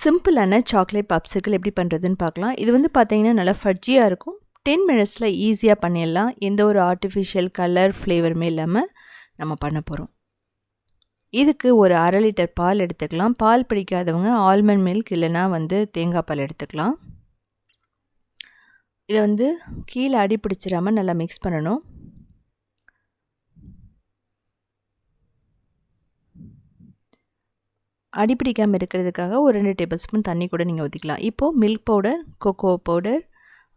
சிம்பிளான சாக்லேட் பப்ஸுகள் எப்படி பண்ணுறதுன்னு பார்க்கலாம். இது வந்து பார்த்தீங்கன்னா நல்லா ஃபட்ஜியாக இருக்கும். டென் மினிட்ஸில் ஈஸியாக பண்ணிடலாம். எந்த ஒரு ஆர்டிஃபிஷியல் கலர் ஃப்ளேவருமே இல்லாமல் நம்ம பண்ண போகிறோம் இதுக்கு ஒரு அரை லிட்டர் பால் எடுத்துக்கலாம். பால் பிடிக்காதவங்க ஆல்மண்ட் மில்க் இல்லைன்னா வந்து தேங்காய் பால் எடுத்துக்கலாம். இதை வந்து கீழே அடி பிடிச்சிடாமல் நல்லா மிக்ஸ் பண்ணணும். அடிப்பிடிக்காமல் இருக்கிறதுக்காக ஒரு ரெண்டு டேபிள் ஸ்பூன் தண்ணி கூட நீங்கள் ஊற்றிக்கலாம் இப்போது மில்க் பவுடர் கொக்கோ பவுடர்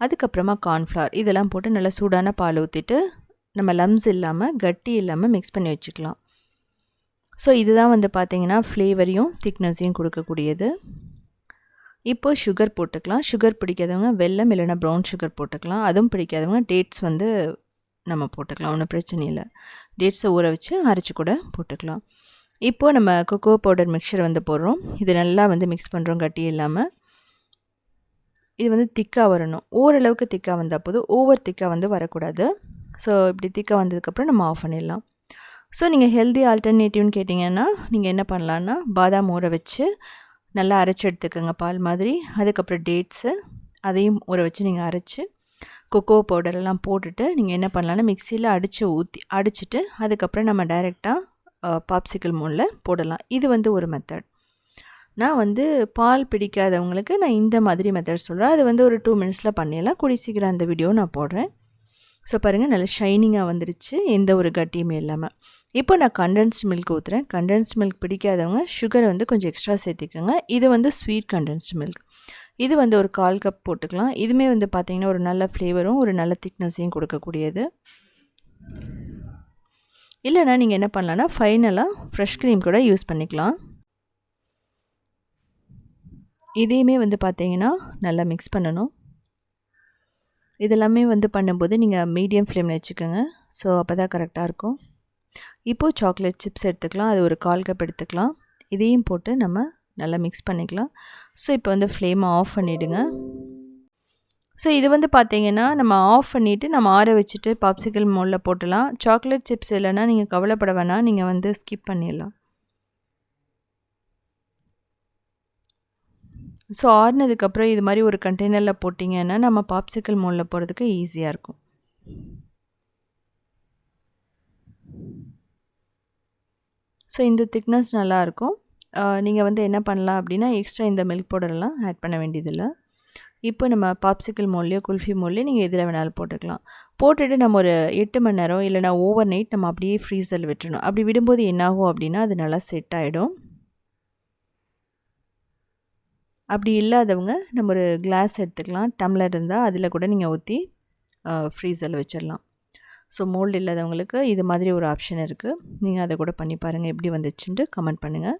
அதுக்கப்புறமா கார்ன்ஃப்ளவர் இதெல்லாம் போட்டு நல்லா சூடான பால் ஊற்றிட்டு நம்ம லம்ஸ் இல்லாமல் கட்டி இல்லாமல் மிக்ஸ் பண்ணி வச்சுக்கலாம். ஸோ இதுதான் வந்து பார்த்திங்கன்னா ஃப்ளேவரையும் திக்னஸையும் கொடுக்கக்கூடியது. இப்போது சுகர் போட்டுக்கலாம். சுகர் பிடிக்காதவங்க வெல்லம் இல்லைனா ப்ரௌன் சுகர் போட்டுக்கலாம். அதுவும் பிடிக்காதவங்க டேட்ஸ் வந்து நம்ம போட்டுக்கலாம். ஒன்றும் பிரச்சனை இல்லை. டேட்ஸை ஊற வச்சு அரைச்சி கூட போட்டுக்கலாம். இப்போது நம்ம கொக்கோ பவுடர் மிக்சர் வந்து போடுறோம். இது நல்லா வந்து மிக்ஸ் பண்ணுறோம் கட்டி இல்லாமல் இது வந்து திக்காக வரணும். ஓரளவுக்கு திக்காக வந்தால் போதும். ஓவர் திக்காக வந்து வரக்கூடாது. ஸோ இப்படி திக்காக வந்ததுக்கப்புறம் நம்ம ஆஃப் பண்ணிடலாம். ஸோ நீங்கள் ஹெல்தி ஆல்டர்னேட்டிவ்னு கேட்டிங்கன்னா நீங்கள் என்ன பண்ணலான்னா பாதாம் ஊற வச்சு நல்லா அரைச்சி எடுத்துக்கோங்க. பால் மாதிரி. அதுக்கப்புறம் டேட்ஸு அதையும் ஊற வச்சு நீங்கள் அரைச்சி கொக்கோ பவுடரெல்லாம் போட்டுட்டு நீங்கள் என்ன பண்ணலான்னா மிக்சியில் அடித்து ஊற்றி அடிச்சுட்டு அதுக்கப்புறம் நம்ம டைரெக்டாக பாப்சிக்கல் மூலில் போடலாம். இது வந்து ஒரு மெத்தட் நான் வந்து பால் பிடிக்காதவங்களுக்கு நான் இந்த மாதிரி மெத்தட் சொல்கிறேன் அது வந்து ஒரு டூ மினிட்ஸில் பண்ணிடலாம். கூடி சீக்கிரம் அந்த வீடியோ நான் போடுறேன். ஸோ பாருங்கள் நல்லா ஷைனிங்காக வந்துருச்சு. எந்த ஒரு கட்டியுமே இல்லாமல் இப்போ நான் கண்டென்ஸ் மில்க் ஊற்றுறேன் கண்டென்ஸ் மில்க் பிடிக்காதவங்க சுகரை வந்து கொஞ்சம் எக்ஸ்ட்ரா சேர்த்துக்கோங்க. இது வந்து ஸ்வீட் கண்டென்ஸ் மில்க் இது வந்து ஒரு கால் கப் போட்டுக்கலாம். இதுவுமே வந்து பார்த்திங்கன்னா ஒரு நல்ல ஃப்ளேவரும் ஒரு நல்ல திக்னஸையும் கொடுக்கக்கூடியது. இல்லைனா நீங்கள் என்ன பண்ணலான்னா ஃபைனலாக ஃப்ரெஷ் க்ரீம் கூட யூஸ் பண்ணிக்கலாம். இதையுமே வந்து பார்த்தீங்கன்னா நல்லா மிக்ஸ் பண்ணணும். இதெல்லாமே வந்து பண்ணும்போது நீங்கள் மீடியம் ஃப்ளேமில் வச்சுக்கோங்க. ஸோ அப்போ தான் கரெக்டாக இருக்கும். இப்போது சாக்லேட் சிப்ஸ் எடுத்துக்கலாம். அது ஒரு கால் கப் எடுத்துக்கலாம். இதையும் போட்டு நம்ம நல்லா மிக்ஸ் பண்ணிக்கலாம். ஸோ இப்போ வந்து ஃப்ளேமை ஆஃப் பண்ணிவிடுங்க ஸோ இது வந்து பார்த்திங்கன்னா நம்ம ஆஃப் பண்ணிவிட்டு நம்ம ஆற வச்சுட்டு பாப்சிக்கல் மோலில் போட்டலாம். சாக்லேட் சிப்ஸ் இல்லைன்னா நீங்கள் கவலைப்பட வேணாம். நீங்கள் வந்து ஸ்கிப் பண்ணிடலாம். ஸோ ஆறுனதுக்கப்புறம் இது மாதிரி ஒரு கண்டெய்னரில் போட்டிங்கன்னா நம்ம பாப்சிக்கல் மோலில் போகிறதுக்கு ஈஸியாக இருக்கும். ஸோ இந்த திக்னஸ் நல்லாயிருக்கும் நீங்கள் வந்து என்ன பண்ணலாம் அப்படின்னா எக்ஸ்ட்ரா இந்த மில்க் பவுடர்லாம் ஆட் பண்ண வேண்டியதில்லை. இப்போ நம்ம பாப்சிக்கல் மோல்லையோ குல்ஃபி மோல்லையோ நீங்கள் எதில் வேணாலும் போட்டுக்கலாம். போட்டுட்டு நம்ம ஒரு எட்டு மணி நேரம் இல்லைனா ஓவர் நைட் நம்ம அப்படியே ஃப்ரீசரில் விட்டுணும் அப்படி விடும்போது என்னாகும் அப்படின்னா அது நல்லா செட் ஆகிடும் அப்படி இல்லாதவங்க நம்ம ஒரு கிளாஸ் எடுத்துக்கலாம். டம்ளர் இருந்தால் அதில் கூட நீங்கள் ஊற்றி ஃப்ரீசரில் வச்சிடலாம். ஸோ மோல்டு இல்லாதவங்களுக்கு இது மாதிரி ஒரு ஆப்ஷன் இருக்குது நீங்கள் அதை கூட பண்ணி பாருங்கள் எப்படி வந்துச்சுன்ட்டு கமெண்ட் பண்ணுங்கள்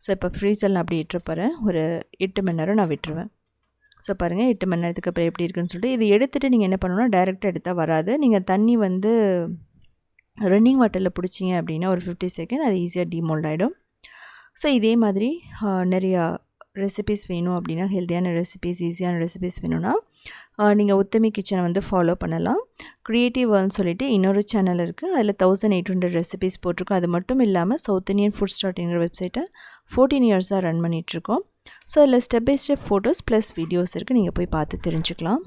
ஸோ இப்போ ஃப்ரீசரில் நான் அப்படி இட்டுறப்பறேன் ஒரு எட்டு மணி நேரம் நான் விட்டுருவேன். ஸோ பாருங்கள் எட்டு மணி நேரத்துக்கு அப்புறம் எப்படி இருக்குன்னு சொல்லிட்டு இது எடுத்துகிட்டு நீங்கள் என்ன பண்ணணும்னா டைரெக்டாக எடுத்தால் வராது. நீங்கள் தண்ணி வந்து ரன்னிங் வாட்டரில் பிடிச்சிங்க அப்படின்னா ஒரு ஃபிஃப்டி செகண்ட் அது ஈஸியாக டிமோல்ட் ஆகிடும் ஸோ இதே மாதிரி நிறையா ரெசிபீஸ் வேணும் அப்படின்னா ஹெல்த்தியான ரெசிபீஸ் ஈஸியான ரெசிபீஸ் வேணும்னா நீங்கள் உத்தமி கிச்சனை வந்து ஃபாலோ பண்ணலாம். க்ரியேட்டிவ் வேர்ல்னு சொல்லிட்டு இன்னொரு சேனல் இருக்குது அதில் தௌசண்ட் எயிட் ஹண்ட்ரட் ரெசிபீஸ் போட்டிருக்கோம். அது மட்டும் இல்லாமல் சவுத் இந்தியன் ஃபுட் ஸ்டார்ட்ங்கிற வெப்சைட்டை ஃபோர்டீன் இயர்ஸாக ரன் பண்ணிகிட்ருக்கோம் ஸோ அதில் step by step photos plus videos இருக்குது நீங்கள் போய் பார்த்து தெரிஞ்சுக்கலாம்.